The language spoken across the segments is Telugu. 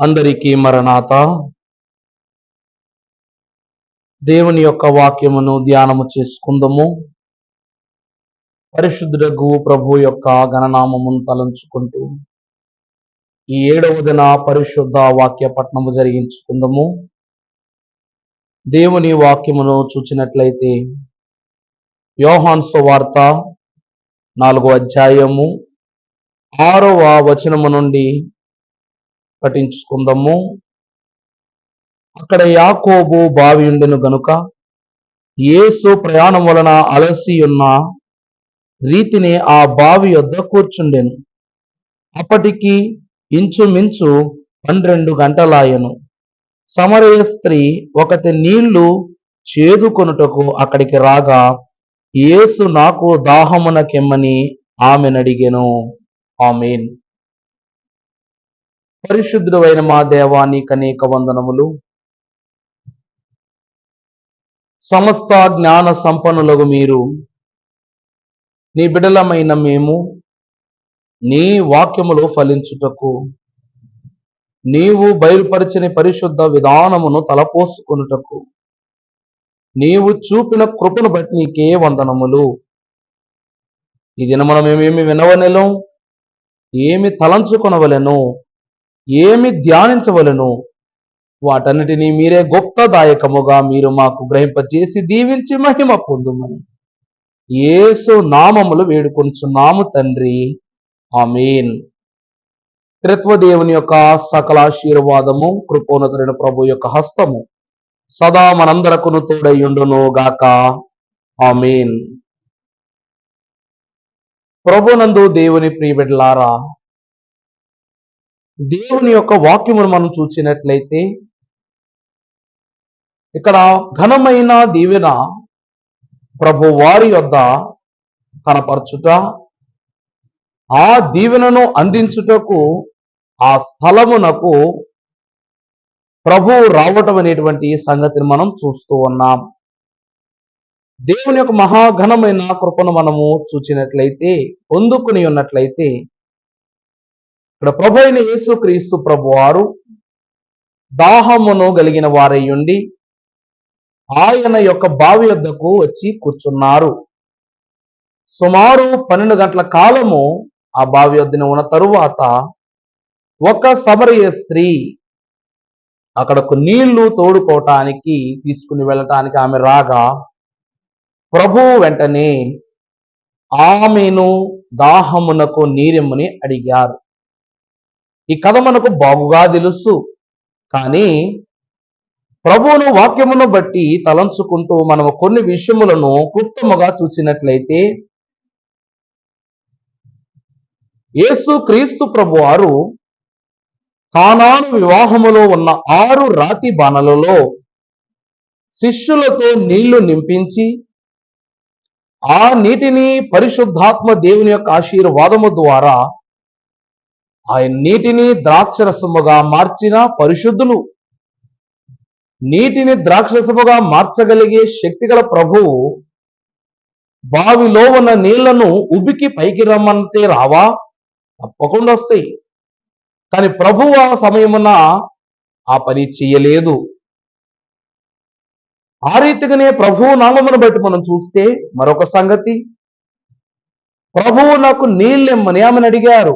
అందరికీ మరణాత. దేవుని యొక్క వాక్యమును ధ్యానము చేసుకుందాము. పరిశుద్ధుడగు ప్రభు యొక్క గణనామమును తలంచుకుంటూ ఈ ఏడవ దిన పరిశుద్ధ వాక్య పట్నము జరిగించుకుందాము. దేవుని వాక్యమును చూచినట్లయితే యోహాన్ వార్త నాలుగో అధ్యాయము ఆరవ వచనము నుండి పఠించుకుందాము. అక్కడ యాకోబు బావి ఉండెను గనుక యేసు ప్రయాణం వలన అలసి ఉన్న రీతిని ఆ బావి వద్ద కూర్చుండెను. అప్పటికి ఇంచుమించు పన్నెండు గంటలాయను సమరయ స్త్రీ ఒకటి నీళ్ళు చేదుకొనుటకు అక్కడికి రాగా యేసు నాకు దాహమునకెమ్మని ఆమెనడిగెను. ఆమెన్. పరిశుద్ధుడైన మా దేవానికి అనేక వందనములు. సమస్త జ్ఞాన సంపన్నులకు మీరు నీ బిడలమైన మేము నీ వాక్యములో ఫలించుటకు నీవు బయలుపరిచిన పరిశుద్ధ విధానమును తలపోసుకొనుటకు నీవు చూపిన కృపను బట్టి నీకే వందనములు. ఈ దినమున మేమేమి వినవనెలం ఏమి తలంచుకొనవలెను? ఏమి ధ్యానించవలెను? వాటన్నిటినీ మీరే గొప్పదాయకముగా మీరు మాకు గ్రహింపచేసి దీవించి మహిమ పొందుమని. ఏసు నామములు వేడుకొంచున్నాము తండ్రి. ఆమేన్. త్రిత్వదేవుని యొక్క సకల ఆశీర్వాదము కృపోన్నతుడైన ప్రభు యొక్క హస్తము సదా మనందరకును తోడయ్యుండును గాక. ఆమేన్. ప్రభునందు దేవుని ప్రియబిడ్లారా దేవుని యొక్క వాక్యమును మనం చూసినట్లయితే ఇక్కడ ఘనమైన దీవెన ప్రభు వారి యొద్ద కనపరచుట ఆ దీవెనను అందించుటకు ఆ స్థలమునకు ప్రభు రావటం అనేటువంటి సంగతిని మనం చూస్తూ ఉన్నాం. దేవుని యొక్క మహాఘనమైన కృపను మనము చూచినట్లయితే పొందుకుని ఉన్నట్లయితే ఇక్కడ ప్రభు అయిన యేసుక్రీస్తు ప్రభు వారు దాహమును కలిగిన వారయ్యుండి ఆయన యొక్క బావి వద్దకు వచ్చి కూర్చున్నారు. సుమారు పన్నెండు గంటల కాలము ఆ బావి వద్దన ఉన్న తరువాత ఒక సమరయ స్త్రీ అక్కడకు నీళ్ళు తోడుకోవటానికి తీసుకుని వెళ్ళటానికి ఆమె రాగా ప్రభు వెంటనే ఆమెను దాహమునకు నీరెమ్మని అడిగారు. ఈ కథ మనకు బాగుగా తెలుసు. కానీ ప్రభువును వాక్యమును బట్టి తలంచుకుంటూ మనము కొన్ని విషయములను క్లుప్తముగా చూసినట్లయితే యేసు క్రీస్తు ప్రభు వారు కానాను వివాహములో ఉన్న ఆరు రాతి బాణలలో శిష్యులతో నీళ్ళు నింపించి ఆ నీటిని పరిశుద్ధాత్మ దేవుని యొక్క ఆశీర్వాదము ద్వారా ఆయన నీటిని ద్రాక్షరసముగా మార్చిన పరిశుద్ధులు. నీటిని ద్రాక్షరసముగా మార్చగలిగే శక్తిగల ప్రభువు బావిలో ఉన్న నీళ్ళను ఉబికి పైకి రమ్మంటే రావా? తప్పకుండా వస్తాయి. కానీ ప్రభువు ఆ సమయమున ఆ పని చెయ్యలేదు ఆ రీతిగానే ప్రభువు నామమును బట్టి మనం చూస్తే మరొక సంగతి. ప్రభువు నాకు నీళ్ళెమ్మని ఆమెను అడిగారు.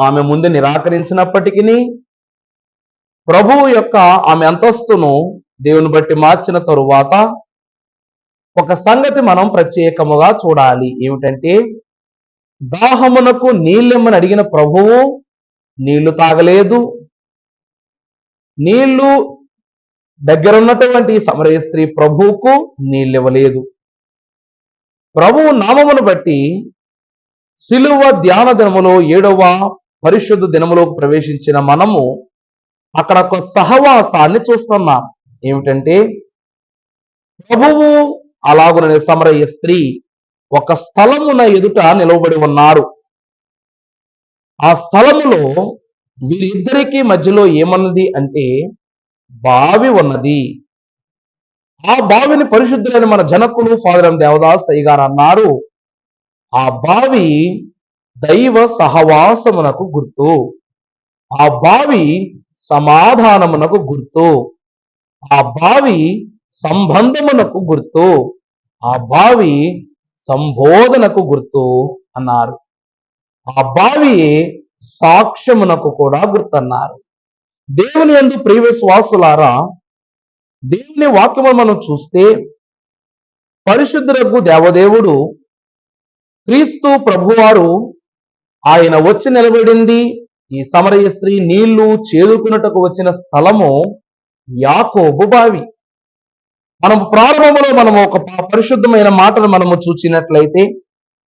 ఆమె ముందు నిరాకరించినప్పటికీ ప్రభువు యొక్క ఆమె అంతస్తును దేవుని బట్టి మార్చిన తరువాత ఒక సంగతి మనం ప్రత్యేకముగా చూడాలి. ఏమిటంటే దాహమునకు నీళ్ళెమ్మని అడిగిన ప్రభువు నీళ్ళు తాగలేదు. నీళ్ళు దగ్గరున్నటువంటి సమరయ స్త్రీ ప్రభువుకు నీళ్ళు ఇవ్వలేదు ప్రభువు నామమును బట్టి సిలువ ధ్యాన దినములో ఏడవ పరిశుద్ధ దినములోకి ప్రవేశించిన మనము అక్కడ ఒక సహవాసాన్ని చూస్తున్నాం. ఏమిటంటే ప్రభువు అలాగున సమరయ్య స్త్రీ ఒక స్థలమున ఎదుట నిలవబడి ఉన్నారు. ఆ స్థలములో వీరిద్దరికీ మధ్యలో ఏమన్నది అంటే బావి ఉన్నది. ఆ బావిని పరిశుద్ధులైన మన జనకులు ఫాదరం దేవదాస్ అయ్యగారు అన్నారు. ఆ బావి దైవ సహవాసమునకు గుర్తు. ఆ బావి సమాధానమునకు గుర్తు. ఆ బావి సంబంధమునకు గుర్తు. ఆ బావి సంబోధనకు గుర్తు అన్నారు. ఆ బావి సాక్ష్యమునకు కూడా గుర్తన్నారు. దేవుని యందు ప్రియ విశ్వాసులారా దేవుని వాక్యము మనం చూస్తే పరిశుద్ధులకు దేవదేవుడు క్రీస్తు ప్రభువారు ఆయన వచ్చి నిలబడింది. ఈ సమరయ స్త్రీ నీళ్ళు చేదుకున్నటకు వచ్చిన స్థలము యాకోబు బావి. మనం ప్రారంభంలో మనము ఒక ప- పరిశుద్ధమైన మాటను మనము చూచినట్లయితే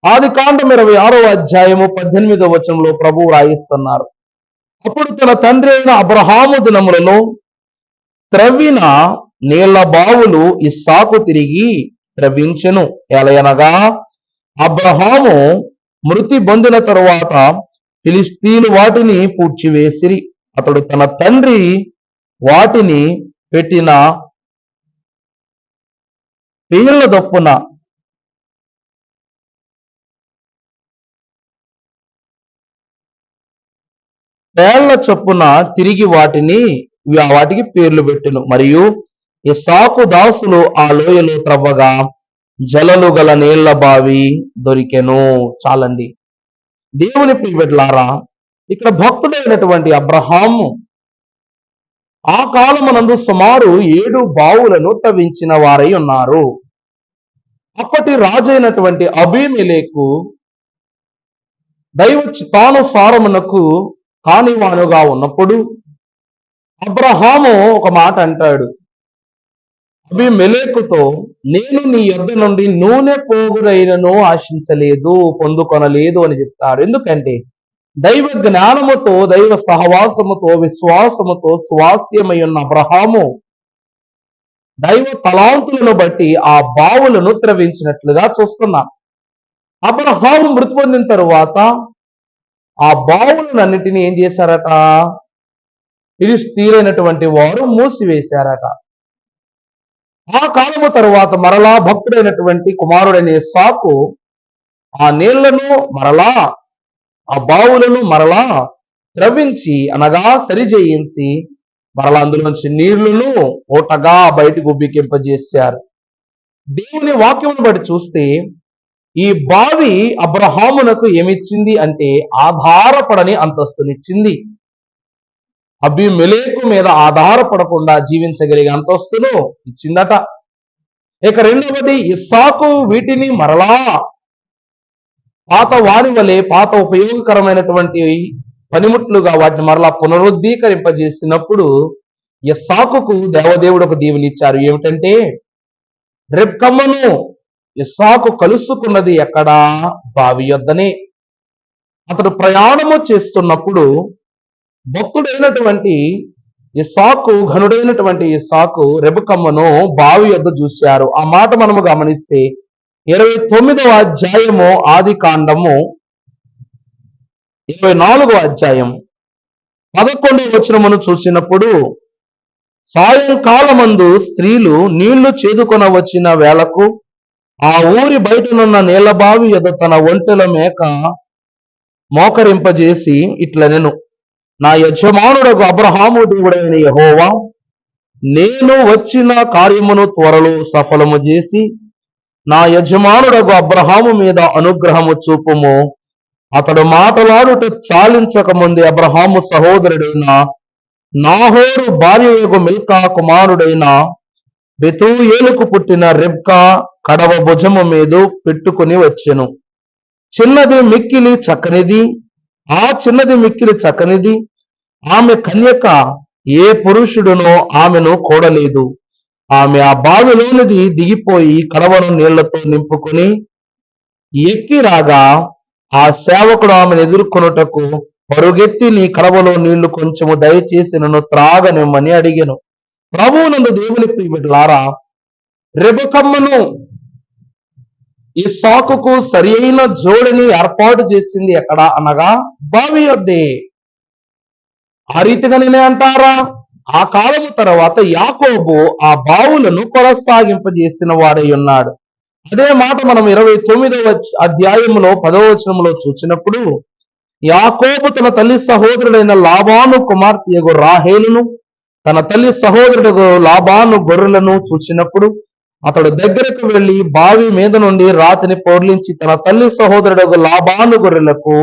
ఆది కాండం ఇరవై ఆరో అధ్యాయము పద్దెనిమిదో వచనంలో ప్రభువు రాయిస్తున్నారు అప్పుడు తన తండ్రి అయిన అబ్రహాము దినములలో త్రవ్విన నీళ్ళ బావులు ఇస్సాకు తిరిగి త్రవ్వించెను. ఎలయనగా అబ్రహాము మృతి బంధుల తరువాత ఫిలిస్తీన్ వాటిని పూడ్చివేసిరి. అతడు తన తండ్రి వాటిని పెట్టిన పేర్ల దొప్పున పేర్ల చొప్పున తిరిగి వాటిని వాటికి పేర్లు పెట్టెను. మరియు ఇస్సాకు దాసులు ఆ లోయలో త్రవ్వగా జలలు గల నీళ్ళ బావి దొరికెను చాలండి. దేవుని ప్రియబిడ్లారా ఇక్కడ భక్తుడైనటువంటి అబ్రహాము ఆ కాలమునందు సుమారు ఏడు బావులను తవ్వించిన వారై ఉన్నారు. అప్పటి రాజైనటువంటి అభిమిలేకు దైవ చిత్తానుసారమునకు కానివానుగా ఉన్నప్పుడు అబ్రహాము ఒక మాట అంటాడు. అభిమెలేకుతో నేను నీ యొద్ద నుండి నూనె పోగురైనను ఆశించలేదు పొందుకొనలేదు అని చెప్తాడు. ఎందుకంటే దైవ జ్ఞానముతో దైవ సహవాసముతో విశ్వాసముతో స్వాస్యమై ఉన్న అబ్రహాము దైవ తలాంతులను బట్టి ఆ బావులను త్రవించినట్లుగా చూస్తున్నాం. అబ్రహాము మృతి పొందిన తరువాత ఆ బావులన్నిటిని ఏం చేశారట? ఫిలిస్తీరైనటువంటి వారు మూసివేశారట. ఆ కాలము తరువాత మరలా భక్తుడైనటువంటి కుమారుడైన సాకు ఆ నీళ్ళను మరలా ఆ బావులను మరలా త్రవ్వించి అనగా సరిచేయించి మరలా అందులోంచి నీళ్ళను ఓటగా బయటకు ఉబ్బికింపజేశారు. దేవుని వాక్యమును బట్టి చూస్తే ఈ బావి అబ్రహామునకు ఏమిచ్చింది అంటే ఆధారపడని అంతస్తునిచ్చింది. అభిమెలేకు మీద ఆధారపడకుండా జీవించగలిగే అంతస్తును ఇచ్చిందట. ఇక రెండవది ఇస్సాకు వీటిని మరలా పాత వారి వలె పాత ఉపయోగకరమైనటువంటి పనిముట్లుగా వాటిని మరలా పునరుద్ధీకరింపజేసినప్పుడు ఇస్సాకుకు దేవదేవుడు ఒక దీవెనిచ్చారు ఏమిటంటే రెప్కమ్మను ఇస్సాకు కలుసుకున్నది ఎక్కడా? బావి యొద్దనే. అతడు ప్రయాణము చేస్తున్నప్పుడు భక్తుడైనటువంటి ఇస్సాకు ఘనుడైనటువంటి ఇస్సాకు రెబకమ్మను బావి యొద్ద చూశారు. ఆ మాట మనము గమనిస్తే ఇరవై తొమ్మిదవ అధ్యాయము ఆది కాండము ఇరవై నాలుగవ అధ్యాయం పదకొండవ వచనమును చూసినప్పుడు సాయంకాలమందు స్త్రీలు నీళ్ళు చేదుకొన వచ్చిన వేళకు ఆ ఊరి బయటనున్న నీళ్ళబావి యొద్ద తన ఒంటెల మేక మోకరింపజేసి ఇట్లనెను. నా యజమానుడకు అబ్రహాము దేవుడైన యహోవా నేను వచ్చిన కార్యమును త్వరలో సఫలము చేసి నా యజమానుడకు అబ్రహాము మీద అనుగ్రహము చూపుము. అతడు మాటలాడుట చాలించక ముందే అబ్రహాము సహోదరుడైన నాహోరు భార్యయగు మిల్కా కుమారుడైన బెతూయేలుకు పుట్టిన రెబ్కా కడవ భుజము మీద పెట్టుకుని వచ్చెను. చిన్నది మిక్కిలి చక్కనిది ఆ చిన్నది మిక్కిలి చక్కనిది ఆమె కన్యక ఏ పురుషుడునో ఆమెను కూడలేదు. ఆమె ఆ బావిలోనిది దిగిపోయి కడవను నీళ్ళతో నింపుకొని ఎక్కి రాగా ఆ సేవకుడు ఆమెను ఎదుర్కొనుటకు పరుగెత్తి నీ కడవలో నీళ్ళు కొంచెము దయచేసి నన్ను త్రాగనిమ్మని అడిగాను. ప్రభువు నందు దేవుని ప్రియబిడ్డలారా రెబకమ్మను ఈ సాకుకు సరి అయిన జోడిని ఏర్పాటు చేసింది ఎక్కడ అనగా బావి వద్దే ఆ రీతిగా నేనే అంటారా? ఆ కాలము తర్వాత యాకోబు ఆ బావులను కొనసాగింపజేసిన వాడై ఉన్నాడు. అదే మాట మనం ఇరవై తొమ్మిదవ అధ్యాయములో పదవచనంలో చూసినప్పుడు యాకోబు తన తల్లి సహోదరుడైన లాభాను కుమార్తెయగు రాహేలును తన తల్లి సహోదరుడు లాభాను గొర్రెలను చూచినప్పుడు అతడు దగ్గరకు వెళ్ళి బావి మీద నుండి రాతిని పొర్లించి తన తల్లి సహోదరుడు లాభాను గొర్రెలకు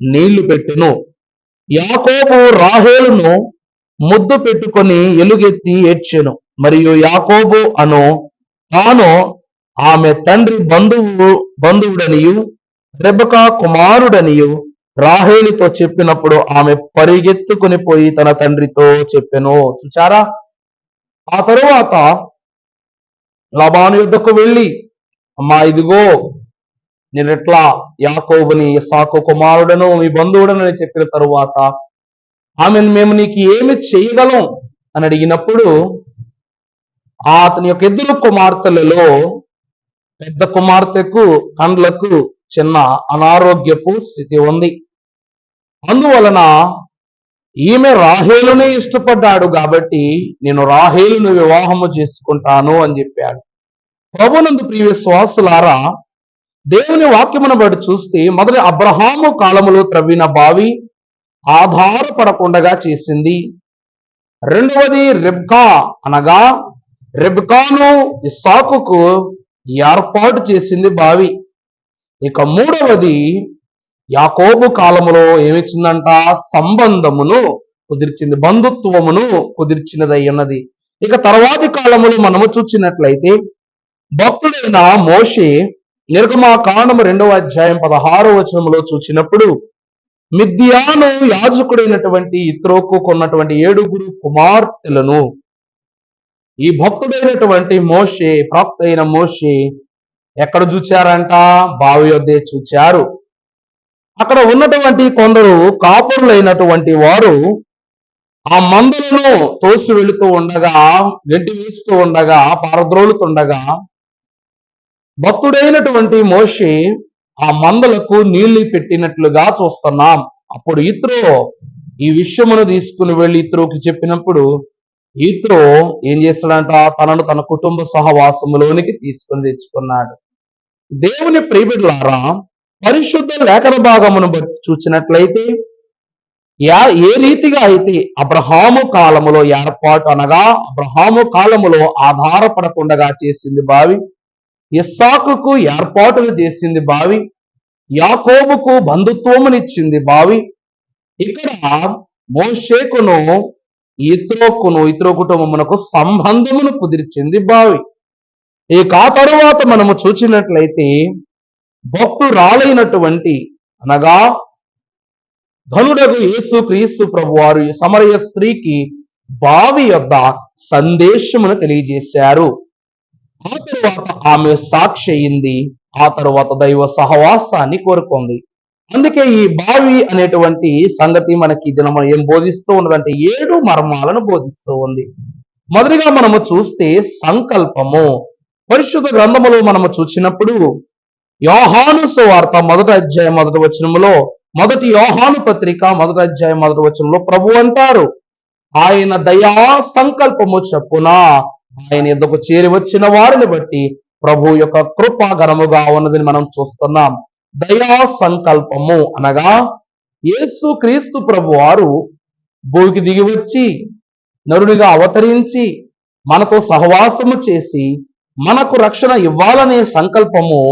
నీళ్ళు పెట్టెను. యాకోబు రాహేలును ముద్దు పెట్టుకొని ఎలుగెత్తి ఏడ్చెను. మరియు యాకోబు అను తాను ఆమె తండ్రి బంధువు బంధువుడనియు రెబకా కుమారుడనియు రాహేలితో చెప్పినప్పుడు ఆమె పరిగెత్తుకుని పోయి తన తండ్రితో చెప్పెను. చూచారా? ఆ తరువాత లబాను యుద్ధకు వెళ్ళి అమ్మా ఇదిగో నేను ఎట్లా యాకోబుని సాకు కుమారుడను మీ బంధువుడను అని చెప్పిన తరువాత ఆమెను మేము నీకు ఏమి చేయగలం? అని అడిగినప్పుడు అతని యొక్క ఇద్దరు కుమార్తెలలో పెద్ద కుమార్తెకు కండ్లకు చిన్న అనారోగ్యపు స్థితి ఉంది. అందువలన ఈమె రాహేలునే ఇష్టపడ్డాడు కాబట్టి నేను రాహేలును వివాహము చేసుకుంటాను అని చెప్పాడు. ప్రభునందు ప్రియ విశ్వాసులారా దేవుని వాక్యమును బట్టి చూస్తే మొదటి అబ్రహాము కాలములో త్రవ్విన బావి ఆధారపడకుండగా చేసింది. రెండవది రెబ్కా అనగా రెబ్కాను ఇసాకుకు ఏర్పాటు చేసింది బావి. ఇక మూడవది యాకోబు కాలములో ఏమిచ్చిందంట? సంబంధమును కుదిర్చింది బంధుత్వమును కుదిర్చినదై ఉన్నది. ఇక తర్వాతి కాలములు మనము చూచినట్లయితే భక్తుడైన మోషే నిర్గమాకాండము రెండవ అధ్యాయం పదహారో వచనములో చూచినప్పుడు మిద్యాను యాజకుడైనటువంటి ఇత్రోకు కొన్నటువంటి ఏడుగురు కుమార్తెలను ఈ భక్తుడైనటువంటి మోషే ప్రాప్త అయిన మోషే ఎక్కడ చూచారంట? బావి వద్దే చూచారు. అక్కడ ఉన్నటువంటి కొందరు కాపురులైనటువంటి వారు ఆ మందులను తోసి వెళుతూ ఉండగా గడ్డి వేస్తూ ఉండగా పారద్రోలుతుండగా భక్తుడైనటువంటి మోషి ఆ మందలకు నీళ్ళు పెట్టినట్లుగా చూస్తున్నాం. అప్పుడు ఇత్రో ఈ విషయమును తీసుకుని వెళ్ళి ఇత్రోకి చెప్పినప్పుడు ఇత్రో ఏం చేస్తాడంట? తనను తన కుటుంబ సహవాసములోనికి తీసుకుని తెచ్చుకున్నాడు. దేవుని ప్రియబిడ్లారా పరిశుద్ధ లేఖన భాగమును బట్టి చూసినట్లయితే యా ఏ రీతిగా అయితే అబ్రహాము కాలములో ఏర్పాటు అనగా అబ్రహాము కాలములో ఆధారపడకుండగా చేసింది బావి ఇస్సాకుకు ఏర్పాటులు చేసింది బావి యాకోబుకు బంధుత్వమునిచ్చింది బావి. ఇక్కడ మోషేకును ఇత్రోకును ఇత్రో కుటుంబమునకు సంబంధమును కుదిర్చింది బావి. ఇక ఆ తరువాత మనము చూచినట్లయితే భక్తురాలైనటువంటి అనగా ధనుడగు యేసు క్రీస్తు ప్రభు వారు సమరయ స్త్రీకి బావి యొక్క సందేశమును తెలియజేశారు. ఆ తరువాత ఆమె సాక్షి అయింది. ఆ తరువాత దైవ సహవాసాన్ని కోరుకుంది. అందుకే ఈ బావి అనేటువంటి సంగతి మనకి దినము ఏం బోధిస్తూ ఉన్నదంటే ఏడు మర్మాలను బోధిస్తూ ఉంది. మొదటిగా మనము చూస్తే సంకల్పము. పరిశుద్ధ గ్రంథములో మనము చూసినప్పుడు యోహాను సువార్త మొదటి అధ్యాయం మొదటి వచనములో మొదటి యోహాను పత్రిక మొదటి అధ్యాయం మొదటి వచనంలో ప్రభు అంటారు ఆయన దయా సంకల్పము చెప్పున ఆయన ఎందుకు చేరి వచ్చిన వారిని బట్టి ప్రభు యొక్క కృప ఘనముగా ఉన్నదని మనం చూస్తున్నాం. దయా సంకల్పము అనగా యేసు క్రీస్తు ప్రభు వారు భూమికి దిగి వచ్చి నరునిగా అవతరించి మనతో సహవాసము చేసి మనకు రక్షణ ఇవ్వాలనే సంకల్పము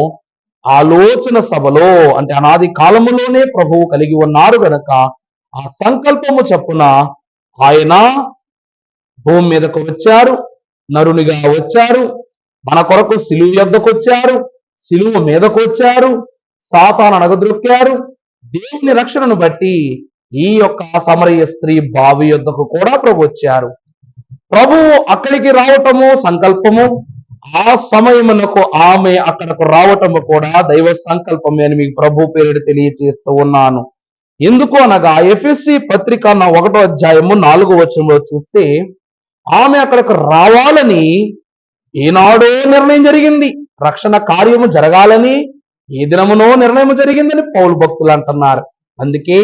ఆలోచన సభలో అంటే అనాది కాలములోనే ప్రభువు కలిగి ఉన్నారు గనక ఆ సంకల్పము చెప్పున ఆయన భూమి మీదకు వచ్చారు. నరునిగా వచ్చారు. మన కొరకు సిలువు యొద్దకు సిలువు మీదకు వచ్చారు సాతాను అణగద్రొక్కారు దేవుని రక్షణను బట్టి ఈ యొక్క సమరయ స్త్రీ బావి యొద్దకు కూడా ప్రభు వచ్చారు. ప్రభు అక్కడికి రావటము సంకల్పము. ఆ సమయమునకు ఆమె అక్కడకు రావటము కూడా దైవ సంకల్పమే అని మీకు ప్రభు పేరిట తెలియచేస్తూ ఉన్నాను. ఎందుకు అనగా ఎఫ్ఎస్సి పత్రిక నా ఒకటో అధ్యాయము నాలుగో వచనంలో చూస్తే ఆమె అక్కడకు రావాలని ఏనాడో నిర్ణయం జరిగింది. రక్షణ కార్యము జరగాలని ఏ దినమునో నిర్ణయం జరిగిందని పౌరు భక్తులు అంటున్నారు. అందుకే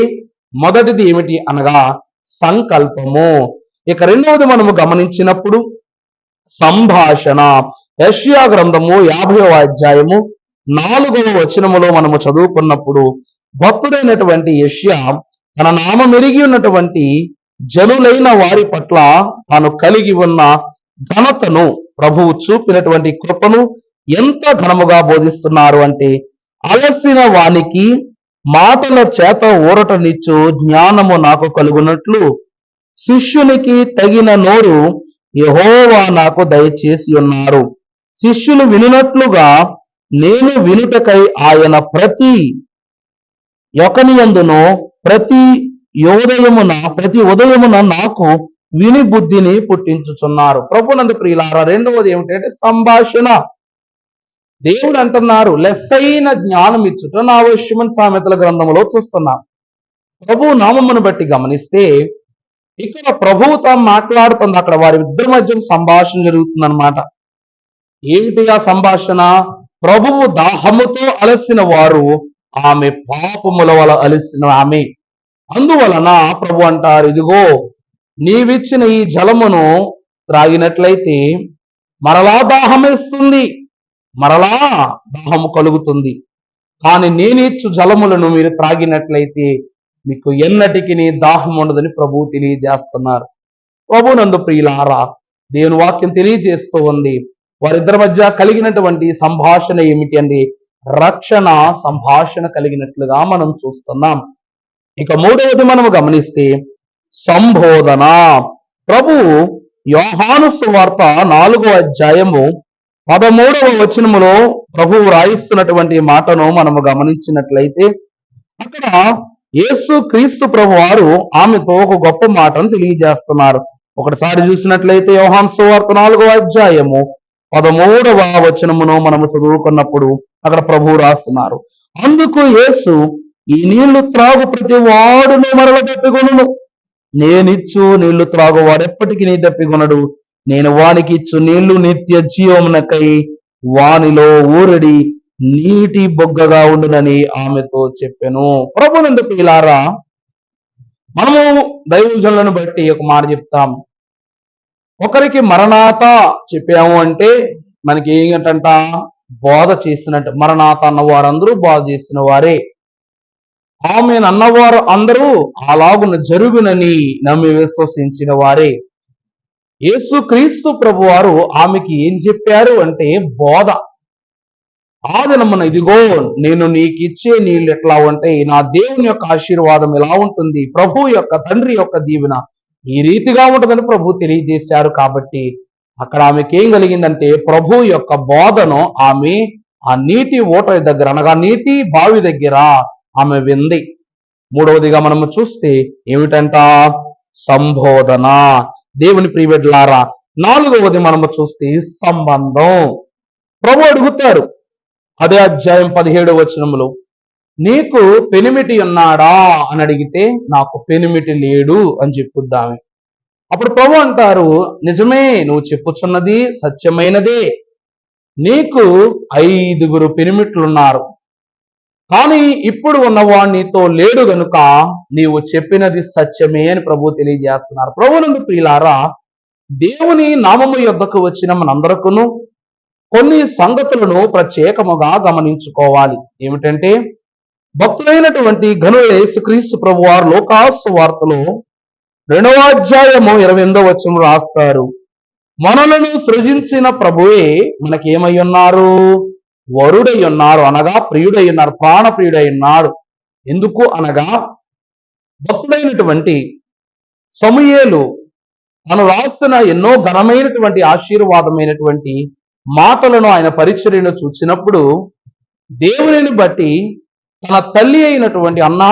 మొదటిది ఏమిటి అనగా సంకల్పము. ఇక రెండవది మనము గమనించినప్పుడు సంభాషణ. యష్యా గ్రంథము యాభైవ అధ్యాయము నాలుగవ వచనములో మనము చదువుకున్నప్పుడు భక్తుడైనటువంటి యష్యా తన నామం ఎరిగి ఉన్నటువంటి జనులైన వారి పట్ల తాను కలిగి ఉన్న ఘనతను ప్రభువు చూపినటువంటి కృపను ఎంత ఘనముగా బోధిస్తున్నారు అంటే అలసిన వానికి మాటల చేత ఊరటనిచ్చు జ్ఞానము నాకు కలుగునట్లు శిష్యునికి తగిన నోరు యహోవా నాకు దయచేసి ఉన్నారు. శిష్యులు వినునట్లుగా నేను వినుటకై ఆయన ప్రతి యొకనియందును ప్రతి యోదయమున ప్రతి ఉదయమున నాకు విని బుద్ధిని పుట్టించుచున్నారు. ప్రభునంద ప్రియులారా రెండవది ఏమిటంటే సంభాషణ. దేవుడు అంటున్నారు లెస్సైన జ్ఞానం ఇచ్చుట నా అవశ్యమని సామెతల గ్రంథంలో చూస్తున్నాం. ప్రభు నామమును బట్టి గమనిస్తే ఇక్కడ ప్రభువు తాను మాట్లాడుతుంది అక్కడ వారి ఇద్దరి మధ్య సంభాషణ జరుగుతుందన్నమాట. ఏమిటి ఆ సంభాషణ? ప్రభువు దాహముతో అలసిన వారు ఆమె పాపముల వల్ల అలసిన ఆమె. అందువలన ప్రభు అంటారు ఇదిగో నీవిచ్చిన ఈ జలమును త్రాగినట్లయితే మరలా దాహమేస్తుంది. మరలా దాహము కలుగుతుంది. కానీ నేనిచ్చు జలములను మీరు త్రాగినట్లయితే మీకు ఎన్నటికి నీ దాహం ఉండదని ప్రభువు తెలియజేస్తున్నారు. ప్రభు నందు ప్రియులారా దేవుని వాక్యం తెలియజేస్తూ ఉంది. వారిద్దరి మధ్య కలిగినటువంటి సంభాషణ ఏమిటి అండి రక్షణ సంభాషణ కలిగినట్లుగా మనం చూస్తున్నాం. ఇక మూడవది మనము గమనిస్తే సంబోధన. ప్రభు యోహాను సువార్త నాలుగో అధ్యాయము పదమూడవ వచనములో ప్రభువు రాయిస్తున్నటువంటి మాటను మనము గమనించినట్లయితే అక్కడ యేసు క్రీస్తు ప్రభు వారు ఆమెతో ఒక గొప్ప మాటను తెలియజేస్తున్నారు. ఒకటిసారి చూసినట్లయితే యోహాన్ సువార్త నాలుగో అధ్యాయము పదమూడవ వచనమును మనము చదువుకున్నప్పుడు అక్కడ ప్రభువు రాస్తున్నారు. అందుకు యేసు ఈ నీళ్ళు త్రాగు ప్రతి వాడును మరల తప్పికొనును నేనిచ్చు నీళ్ళు త్రాగు వాడెప్పటికీ నీ తప్పికొనడు. నేను వానికి ఇచ్చు నీళ్ళు నిత్య జీవమునకై వానిలో ఊరడి నీటి బొగ్గగా ఉండునని ఆమెతో చెప్పాను. ప్రభునందుకు ఇలారా మనము దైవజనులను బట్టి ఒక మాట చెప్తాం. ఒకరికి మరణాత చెప్పాము అంటే మనకి ఏంటంట బోధ చేసినట్టు మరణాత అన్న వారందరూ బోధ చేసిన వారే ఆమె అన్నవారు అందరూ అలాగున జరుగునని నమ్మి విశ్వసించిన వారే. యేసు క్రీస్తు ప్రభు వారు ఆమెకి ఏం చెప్పారు అంటే బోధ. ఆదనమున ఇదిగో నేను నీకు ఇచ్చే నీళ్ళు ఎట్లా ఉంటాయి నా దేవుని యొక్క ఆశీర్వాదం ఎలా ఉంటుంది ప్రభు యొక్క తండ్రి యొక్క దీవెన ఈ రీతిగా ఉంటుందని ప్రభు తెలియజేశారు కాబట్టి అక్కడ ఆమెకి ఏం కలిగిందంటే ప్రభు యొక్క బోధను ఆమె ఆ నీటి ఓటరి దగ్గర అనగా నీటి బావి దగ్గర ఆమె వింది. మూడవదిగా మనము చూస్తే ఏమిటంట? సంబోధన. దేవుని ప్రియబిడ్లారా నాలుగవది మనము చూస్తే సంబంధం. ప్రభు అడుగుతారు అదే అధ్యాయం పదిహేడు వచనములో నీకు పెనిమిటి ఉన్నాడా? అని అడిగితే నాకు పెనిమిటి లేడు అని చెప్పుద్దామె. అప్పుడు ప్రభు అంటారు నిజమే నువ్వు చెప్పుచున్నది సత్యమైనదే. నీకు ఐదుగురు పెనిమిట్లున్నారు. కానీ ఇప్పుడు ఉన్నవాడు నీతో లేడు గనుక నీవు చెప్పినది సత్యమే అని ప్రభు తెలియజేస్తున్నారు. ప్రభునందు ప్రియులారా దేవుని నామము యొద్దకు వచ్చిన మనందరకును కొన్ని సంగతులను ప్రత్యేకముగా గమనించుకోవాలి. ఏమిటంటే భక్తులైనటువంటి ఘనుల యేసుక్రీస్తు ప్రభు వారు లోకాసు వార్తలో రెండవ అధ్యాయము ఇరవై ఎనిమిదో వచ్చం రాస్తారు. మనలను సృజించిన ప్రభువే మనకేమై ఉన్నారు? వరుడై ఉన్నారు అనగా ప్రియుడై ఉన్నారు ప్రాణప్రియుడై ఉన్నాడు ఎందుకు అనగా భక్తుడైనటువంటి సమూయేలు తను రాస్తున్న ఎన్నో ఘనమైనటువంటి ఆశీర్వాదమైనటువంటి మాటలను ఆయన పరిచర్యను చూసినప్పుడు దేవునిని బట్టి తన తల్లి అయినటువంటి అన్న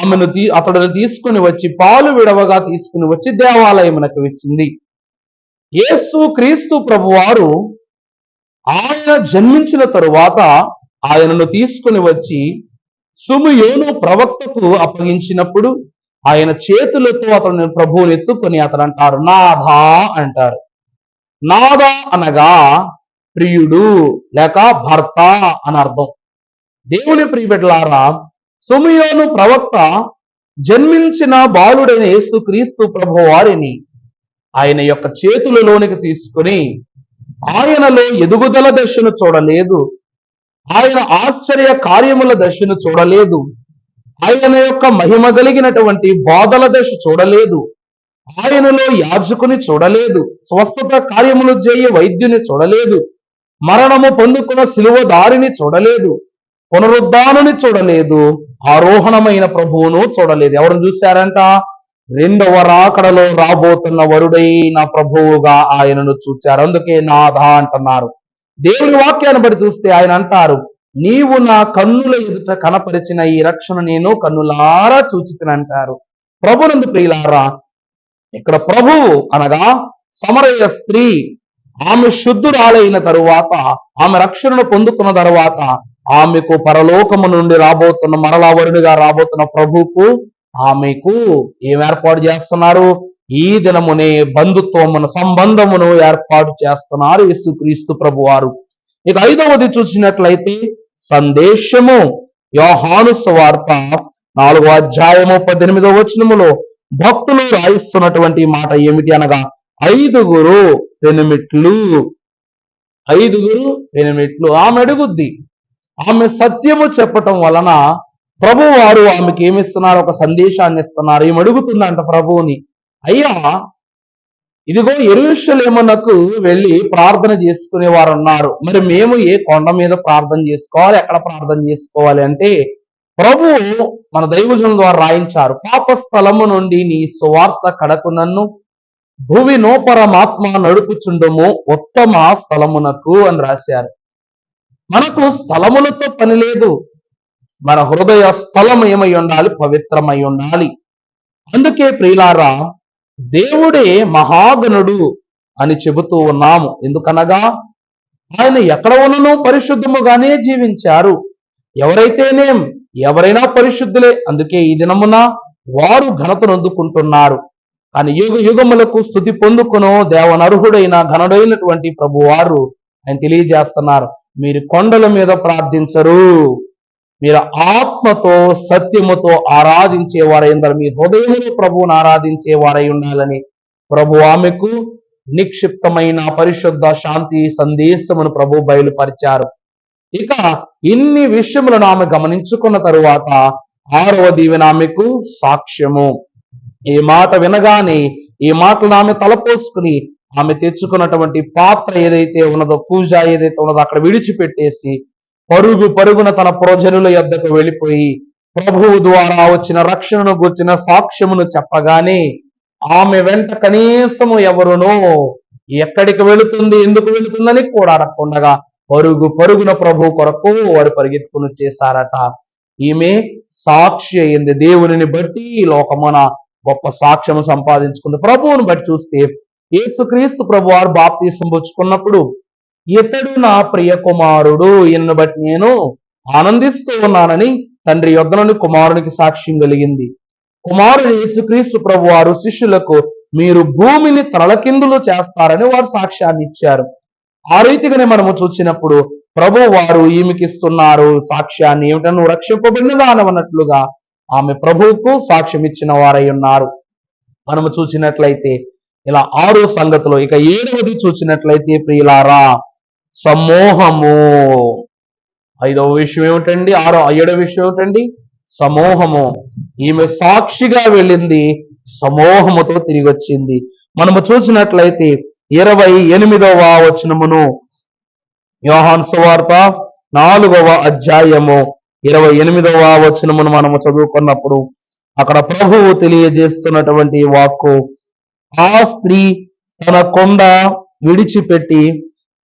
ఆమెను తీ అతడిని తీసుకుని వచ్చి పాలు విడవగా తీసుకుని వచ్చి దేవాలయమునకు వచ్చింది. యేసు క్రీస్తు ప్రభువారు ఆయన జన్మించిన తరువాత ఆయనను తీసుకుని వచ్చి సుమయోను ప్రవక్తకు అప్పగించినప్పుడు ఆయన చేతులతో అతను ప్రభువుని ఎత్తుకొని అతను అంటారు నాథా అంటారు. నాదా అనగా ప్రియుడు లేక భర్త అని అర్థం. దేవుని ప్రియబిడ్డలారా సుమయోను ప్రవక్త జన్మించిన బాలుడైన యేసు క్రీస్తు ప్రభు వారిని ఆయన యొక్క చేతులలోనికి తీసుకుని ఆయనలో ఎదుగుదల దశను చూడలేదు. ఆయన ఆశ్చర్య కార్యముల దశను చూడలేదు. ఆయన యొక్క మహిమ కలిగినటువంటి బోధల దశ చూడలేదు. ఆయనలో యాజకుని చూడలేదు. స్వస్థత కార్యములు చేయ వైద్యుని చూడలేదు. మరణము పొందుకున్న సిలువ దారిని చూడలేదు. పునరుద్ధానుని చూడలేదు. ఆరోహణమైన ప్రభువును చూడలేదు. ఎవరిని చూశారంట? రెండవ రాకడలో రాబోతున్న వరుడైన ప్రభువుగా ఆయనను చూచారు. అందుకే నాథ అంటున్నారు. దేవుని వాక్యాన్ని బట్టి చూస్తే ఆయన అంటారు నీవు నా కన్నుల ఎదుట కనపరిచిన ఈ రక్షణ నేను కన్నులారా చూచితనంటారు. ప్రభునందు ప్రియులారా ఇక్కడ ప్రభువు అనగా సమరయ స్త్రీ ఆమె శుద్ధురాలైన తరువాత ఆమె రక్షణను పొందుకున్న తరువాత ఆమెకు పరలోకము నుండి రాబోతున్న మరలా వరుడిగా రాబోతున్న ప్రభువుకు ఆమెకు ఏం ఏర్పాటు చేస్తున్నారు? ఈ దినమునే బంధుత్వమును సంబంధమును ఏర్పాటు చేస్తున్నారు యేసుక్రీస్తు ప్రభు వారు ఇక ఐదవది చూసినట్లయితే సందేశము. యోహాను వార్త నాలుగో అధ్యాయము పద్దెనిమిదో వచనములో భక్తులు రాయిస్తున్నటువంటి మాట ఏమిటి అనగా ఐదుగురు పెనుమిట్లు. ఐదుగురు పెనుమిట్లు. ఆమె అడుగుద్ది. ఆమె సత్యము చెప్పటం వలన ప్రభు వారు ఆమెకి ఏమిస్తున్నారు? ఒక సందేశాన్ని ఇస్తున్నారు. ఏమి అడుగుతుందంట ప్రభువుని అయ్యా ఇదిగో ఎరుషలేమునకు వెళ్ళి ప్రార్థన చేసుకునే వారు ఉన్నారు మరి మేము ఏ కొండ మీద ప్రార్థన చేసుకోవాలి? ఎక్కడ ప్రార్థన చేసుకోవాలి? అంటే ప్రభు మన దైవజనం ద్వారా రాయించారు. పాప స్థలము నుండి నీ సువార్త కడకు నన్ను. భూమి నోపరమాత్మ నడుపుచుండము. ఉత్తమ స్థలమునకు అని రాశారు. మనకు స్థలములతో పని లేదు. మన హృదయ స్థలం ఏమై ఉండాలి? పవిత్రమై ఉండాలి. అందుకే ప్రియులారా దేవుడే మహాగణుడు అని చెబుతూ ఉన్నాము. ఎందుకనగా ఆయన ఎక్కడ ఉన్నను పరిశుద్ధముగానే జీవించారు. ఎవరైతేనేం ఎవరైనా పరిశుద్ధులే. అందుకే ఈ దినమున వారు ఘనతను అందుకుంటున్నారు కానీ యుగ యుగములకు స్థుతి పొందుకును దేవనర్హుడైన ఘనుడైనటువంటి ప్రభువారు ఆయన తెలియజేస్తున్నారు. మీరు కొండల మీద ప్రార్థించరు. మీరు ఆత్మతో సత్యముతో ఆరాధించే ఉండాలి. మీ హృదయంలో ప్రభువును ఆరాధించే వారై ఉండాలని ప్రభు ఆమెకు నిక్షిప్తమైన పరిశుద్ధ శాంతి సందేశమును ప్రభు బయలుపరిచారు. ఇక ఇన్ని విషయములను ఆమె గమనించుకున్న తరువాత ఆరవ దీవెన ఆమెకు సాక్ష్యము. ఈ మాట వినగానే ఈ మాటలను ఆమె తలపోసుకుని ఆమె తెచ్చుకున్నటువంటి పాత్ర ఏదైతే ఉన్నదో పూజ ఏదైతే ఉన్నదో అక్కడ విడిచిపెట్టేసి పరుగు పరుగున తన ప్రజనుల యొద్దకు వెళ్ళిపోయి ప్రభువు ద్వారా వచ్చిన రక్షణను గుర్చిన సాక్ష్యమును చెప్పగానే ఆమె వెంట కనీసము ఎవరునో ఎక్కడికి వెళుతుంది ఎందుకు వెళుతుందని కూడా అడగకుండగా పరుగు పరుగున ప్రభు కొరకు వారు పరిగెత్తుకుని చేశారట ఈమె సాక్షి అయింది. దేవునిని బట్టి లోకమున గొప్ప సాక్ష్యము సంపాదించుకుంది. ప్రభువుని బట్టి చూస్తే యేసుక్రీస్తు ప్రభు వారు బాప్తీసం పుచ్చుకున్నప్పుడు ఇతడు నా ప్రియ కుమారుడు ఈయన్ని బట్టి నేను ఆనందిస్తూ ఉన్నానని తండ్రి యొద్ద కుమారునికి సాక్ష్యం కలిగింది. కుమారుడు యేసుక్రీస్తు ప్రభు వారు శిష్యులకు మీరు భూమిని తలకిందులు చేస్తారని వారు సాక్ష్యాన్ని ఇచ్చారు. ఆ రీతిగానే మనము చూసినప్పుడు ప్రభు వారు ఈమెకిస్తున్నారు సాక్ష్యాన్ని ఏమిటను నువ్వు రక్షింపబడిన దానవన్నట్లుగా ఆమె ప్రభువుకు సాక్ష్యం ఇచ్చిన వారై ఉన్నారు. మనము చూసినట్లయితే ఇలా ఆరో సంగతులు ఇక ఏడవది చూసినట్లయితే ప్రియులారా సమూహము. ఐదవ విషయం ఏమిటండి? ఆరో ఏడవ విషయం ఏమిటండి? సమూహము. ఈమె సాక్షిగా వెళ్ళింది సమూహముతో తిరిగి వచ్చింది మనము చూసినట్లయితే ఇరవై ఎనిమిదవ వచనమును యోహాన్ సువార్త నాలుగవ అధ్యాయము ఇరవై ఎనిమిదవ వచనమును మనము చదువుకున్నప్పుడు అక్కడ ప్రభువు తెలియజేస్తున్నటువంటి వాక్కు ఆ స్త్రీ తన కొండ విడిచిపెట్టి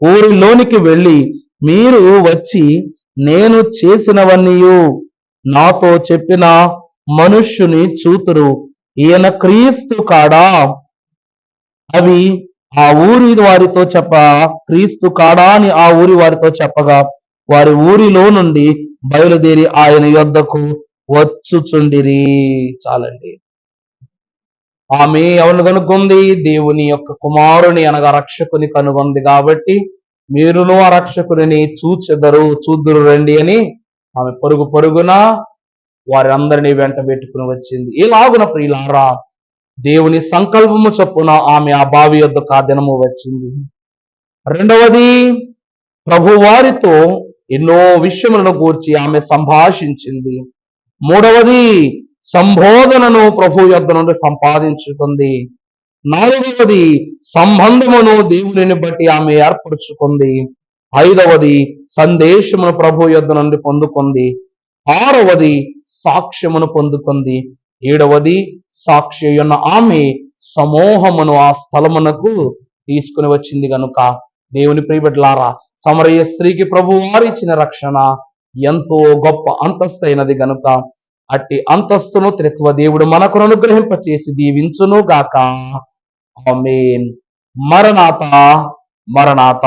ఊరిలోనికి వెళ్ళి మీరు వచ్చి నేను చేసినవన్నీయు. నాతో చెప్పిన మనుష్యుని చూతురు. ఈయన క్రీస్తు కాడా? అవి ఆ ఊరి వారితో చెప్ప క్రీస్తు కాడా అని ఆ ఊరి వారితో చెప్పగా వారి ఊరిలో నుండి బయలుదేరి ఆయన యొద్దకు వచ్చుచుండిరి. చాలండి. ఆమె ఎవరిని కనుక్కుంది దేవుని యొక్క కుమారుని అనగా రక్షకుని కనుగొంది కాబట్టి మీరును ఆ రక్షకుని చూచెదరు చూద్దురు రండి అని ఆమె పరుగు పరుగున వారందరినీ వెంట పెట్టుకుని వచ్చింది. ఇలాగున ప్రియులారా దేవుని సంకల్పము చొప్పున ఆమె ఆ బావి యొద్దకు ఆ దినము వచ్చింది. రెండవది ప్రభు వారితో ఎన్నో విషయములను గూర్చి ఆమె సంభాషించింది. మూడవది సంబోధనను ప్రభు యొద్ నుండి సంపాదించుకుంది. నాలుగవది సంబంధమును దేవుని బట్టి ఆమె ఏర్పరచుకుంది. ఐదవది సందేశమును ప్రభు యొద్ నుండి పొందుకుంది. ఆరవది సాక్ష్యమును పొందుకుంది. ఏడవది సాక్షి ఉన్న ఆమె సమూహమును ఆ స్థలమునకు తీసుకుని వచ్చింది గనుక. దేవుని ప్రియబిడ్లారా సమరయ స్త్రీకి ప్రభు వారిచ్చిన రక్షణ ఎంతో గొప్ప అంతస్తు అయినది గనుక. అట్టి అంతస్తును త్రిత్వ దేవుడు మనకు అనుగ్రహింప చేసి దీవించును గాక. ఆమేన్. మరణాత మరణాత.